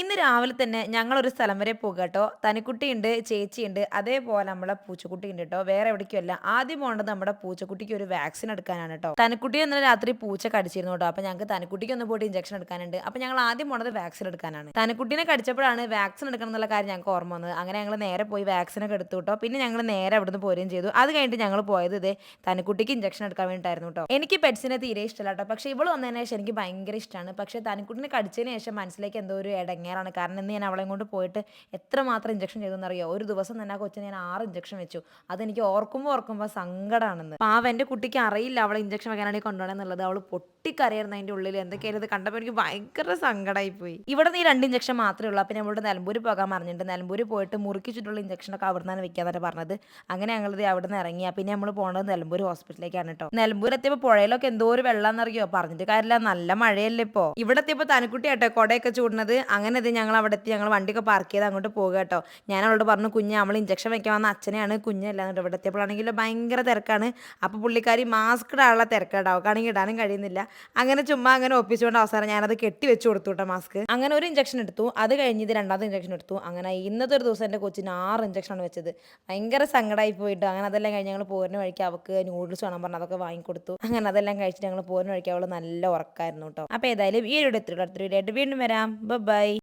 ഇന്ന് രാവിലെ തന്നെ ഞങ്ങളൊരു സ്ഥലം വരെ പോകുക കേട്ടോ. തനിക്കുട്ടിയുണ്ട് ചേച്ചിയുണ്ട് അതേപോലെ നമ്മളെ പൂച്ചക്കുട്ടിയുണ്ട് കേട്ടോ. വേറെ എവിടേക്കുമല്ല. ആദ്യം പോകേണ്ടത് നമ്മുടെ പൂച്ചക്കുട്ടിക്ക് ഒരു വാക്സിൻ എടുക്കാനാണ് കേട്ടോ. തനിക്കുട്ടി ഇന്നലെ രാത്രി പൂച്ച കടിച്ചിരുന്നു കേട്ടോ. അപ്പോൾ ഞങ്ങൾക്ക് തനിക്കുട്ടിക്ക് ഒന്ന് പോയിട്ട് ഇഞ്ചക്ഷൻ എടുക്കാനുണ്ട്. അപ്പോൾ ഞങ്ങൾ ആദ്യം പോണത് വാക്സിൻ എടുക്കാനാണ്. തനിക്കുട്ടിനെ കടിച്ചപ്പോഴാണ് വാക്സിൻ എടുക്കണം എന്നുള്ള കാര്യം ഞങ്ങൾക്ക് ഓർമ്മ വന്നത്. അങ്ങനെ ഞങ്ങൾ നേരെ പോയി വാക്സിനൊക്കെ എടുത്തു കേട്ടോ. പിന്നെ ഞങ്ങൾ നേരെ അവിടുന്ന് പോരുകയും ചെയ്തു. അത് കഴിഞ്ഞിട്ട് ഞങ്ങൾ പോയത് ഇതേ തനിക്കുട്ടിക്ക് ഇഞ്ചക്ഷൻ എടുക്കാൻ വേണ്ടിയിട്ടായിരുന്നു കേട്ടോ. എനിക്ക് പെറ്റ്സിനെ തീരെ ഇഷ്ടമല്ല കേട്ടോ. പക്ഷേ ഇവൾ വന്നതിന് ശേഷം എനിക്ക് ഭയങ്കര ഇഷ്ടമാണ്. പക്ഷേ തനിക്കുട്ടിനെ കടിച്ചതിന് ശേഷം മനസ്സിലേക്ക് എന്തോ ഒരു ഇടങ്ങേറാണ് കാരണം ഇന്ന് ഞാൻ അവളെ കൊണ്ട് പോയിട്ട് എത്ര എത്രമാത്രം ഇഞ്ചക്ഷൻ ചെയ്തെന്നറിയോ ഒരു ദിവസം തന്നെ ആ കൊച്ചിന് ഞാൻ ആറ് ഇഞ്ചക്ഷൻ വെച്ചു. അതെനിക്ക് ഓർക്കുമ്പോൾ ഓർക്കുമ്പോൾ സങ്കടമാണെന്ന് പാവ എന്റെ കുട്ടിക്ക് അറിയില്ല അവളെ ഇഞ്ചക്ഷൻ വെക്കാനാണെങ്കിൽ കൊണ്ടുപോകണമെന്നുള്ളത്. അവൾ പൊട്ടിക്കറിയായിരുന്നു അതിന്റെ ഉള്ളിൽ എന്തൊക്കെയായിരുന്നു കണ്ടപ്പോൾ എനിക്ക് ഭയങ്കര സങ്കടമായി പോയി ഇവിടെ നീ രണ്ട് ഇഞ്ചക്ഷൻ മാത്രമേ ഉള്ളൂ. അപ്പം നമ്മളുടെ നിലമ്പൂർ പോകാൻ പറഞ്ഞിട്ടുണ്ട്. നിലമ്പൂർ പോയിട്ട് മുറുക്കി ചുറ്റുള്ള ഇഞ്ചക്ഷനൊക്കെ അവിടെ നിന്നാണ് വെക്കാന്നാണ് പറഞ്ഞത്. അങ്ങനെ ഞങ്ങളിത് അവിടെ നിന്ന് ഇറങ്ങി. പിന്നെ നമ്മൾ പോകേണ്ടത് നിലമ്പൂർ ഹോസ്പിറ്റലിലേക്കാണ് കേട്ടോ. നിലമ്പൂർ എത്തിയപ്പോൾ പുഴയിലൊക്കെ എന്തോ ഒരു വെള്ളം എന്നറിയോ പറഞ്ഞിട്ട് കാര്യമില്ല. നല്ല മഴയല്ലേ ഇപ്പോൾ ഇവിടെ എത്തിയപ്പോൾ തനിക്കുട്ടിയാട്ടോ കൊടയൊക്കെ ചൂടുന്നത്. അങ്ങനെ ഇത് ഞങ്ങൾ അവിടെ എത്തി ഞങ്ങൾ വണ്ടിയൊക്കെ പാർക്ക് ചെയ്ത് അങ്ങോട്ട് പോകുക കേട്ടോ. ഞാൻ അവളോട് പറഞ്ഞു കുഞ്ഞ് നമ്മൾ ഇഞ്ചക്ഷൻ വെക്കാൻ വന്ന അച്ഛനെയാണ് കുഞ്ഞല്ല? എന്നിട്ട് ഇവിടെ എത്തിയപ്പോഴാണെങ്കിൽ ഭയങ്കര തിരക്കാണ്. അപ്പോൾ പുള്ളിക്കാരി മാസ്ക് ഇടാനുള്ള തിരക്കാട്ടോ അവൾക്കാണെങ്കിൽ ഇടാനും കഴിയുന്നില്ല. അങ്ങനെ ചുമ്മാ അങ്ങനെ ഒപ്പിച്ചുകൊണ്ട് അവസാനം ഞാനത് കെട്ടി വെച്ച് കൊടുത്തു കേട്ടോ മാസ്ക് അങ്ങനെ ഒരു ഇഞ്ചക്ഷൻ എടുത്തു. അത് കഴിഞ്ഞ് ഇത് രണ്ടാമത്തെ ഇഞ്ചക്ഷൻ എടുത്തു. അങ്ങനെ ഇന്നത്തെ ഒരു ദിവസം എന്റെ കൊച്ചിന് ആറ് ഇഞ്ചക്ഷനാണ് വെച്ചത്. ഭയങ്കര സങ്കടമായി പോയിട്ട്. അങ്ങനെ അതെല്ലാം കഴിഞ്ഞ് ഞങ്ങൾ പോരുന്ന വഴിക്ക് അവൾക്ക് നൂഡിൽസ് വേണം പറഞ്ഞു അതൊക്കെ വാങ്ങിക്കൊടുത്തു. അങ്ങനെ അതെല്ലാം കഴിച്ചിട്ട് ഞങ്ങൾ പോരുന്ന വഴിക്ക് അവൾ നല്ല ഉറക്കായിരുന്നു കേട്ടോ. അപ്പോൾ ഏതായാലും ഈ ഒരു എത്ര അടുത്തൊരു വീണ്ടും വരാം. ബൈ